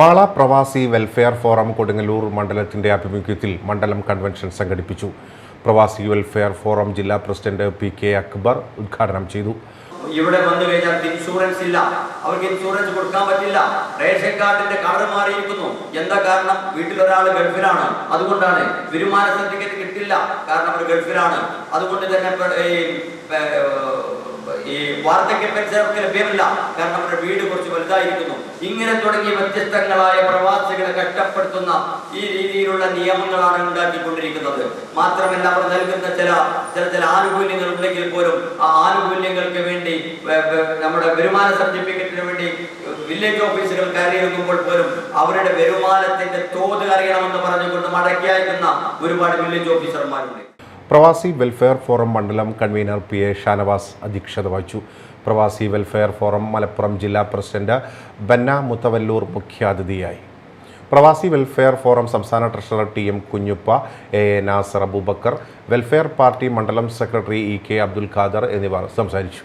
മാള പ്രവാസി welfare forum Kodungallur മണ്ഡലത്തിന്റെ ആഭിമുഖ്യത്തിൽ മണ്ഡലം കൺവെൻഷൻ സംഘടിപ്പിച്ചു. പ്രവാസി വെൽഫെയർ ഫോറം ജില്ലാ പ്രസിഡന്റ് പി കെ അക്ബർ ഉദ്ഘാടനം ചെയ്തു. ഇവിടെ വന്നു കഴിഞ്ഞാൽ ഇൻഷുറൻസ് ഇല്ല. അവർക്ക് ഇൻഷുറൻസ് കൊടുക്കാൻ പറ്റില്ല. റേഷൻ കാർഡിന്റെ കളർ മാറിയിരിക്കുന്നു. എന്താ കാരണം? വീട്ടിൽ ഒരാൾ ഗൾഫിലാണ്. അതുകൊണ്ടാണ്. വരുമാന സർട്ടിഫിക്കറ്റ് കിട്ടില്ല. കാരണം അവർ ഗൾഫിലാണ്. അതുകൊണ്ട് തന്നെ വാർദ്ധക്യ അവർക്ക് ലഭ്യമല്ല കാരണം നമ്മുടെ വീട് കുറച്ച് വലുതായിരിക്കുന്നു. ഇങ്ങനെ തുടങ്ങിയ വ്യത്യസ്തങ്ങളായ പ്രവാസികളെ കഷ്ടപ്പെടുത്തുന്ന ഈ രീതിയിലുള്ള നിയമങ്ങളാണ് ഉണ്ടാക്കിക്കൊണ്ടിരിക്കുന്നത്. മാത്രമല്ല അവർ നൽകുന്ന ചില ചില ചില ആനുകൂല്യങ്ങൾ ഉണ്ടെങ്കിൽ പോലും ആ ആനുകൂല്യങ്ങൾക്ക് വേണ്ടി നമ്മുടെ വരുമാന സർട്ടിഫിക്കറ്റിന് വേണ്ടി വില്ലേജ് ഓഫീസുകൾ കയറിയിറങ്ങുമ്പോൾ പോലും അവരുടെ വരുമാനത്തിന്റെ തോത് അറിയണമെന്ന് പറഞ്ഞുകൊണ്ട് മടക്കി അയക്കുന്ന ഒരുപാട് വില്ലേജ് ഓഫീസർമാരുണ്ട്. പ്രവാസി വെൽഫെയർ ഫോറം മണ്ഡലം കൺവീനർ പി എ ഷാനവാസ് അധ്യക്ഷത വഹിച്ചു. പ്രവാസി വെൽഫെയർ ഫോറം മലപ്പുറം ജില്ലാ പ്രസിഡന്റ് ബന്ന മുത്തവല്ലൂർ മുഖ്യാതിഥിയായി. പ്രവാസി വെൽഫെയർ ഫോറം സംസ്ഥാന treasurer T M Kunhuppa A A Nasar Abubakar welfare party മണ്ഡലം secretary E K Abdul Khader എന്നിവർ സംസാരിച്ചു.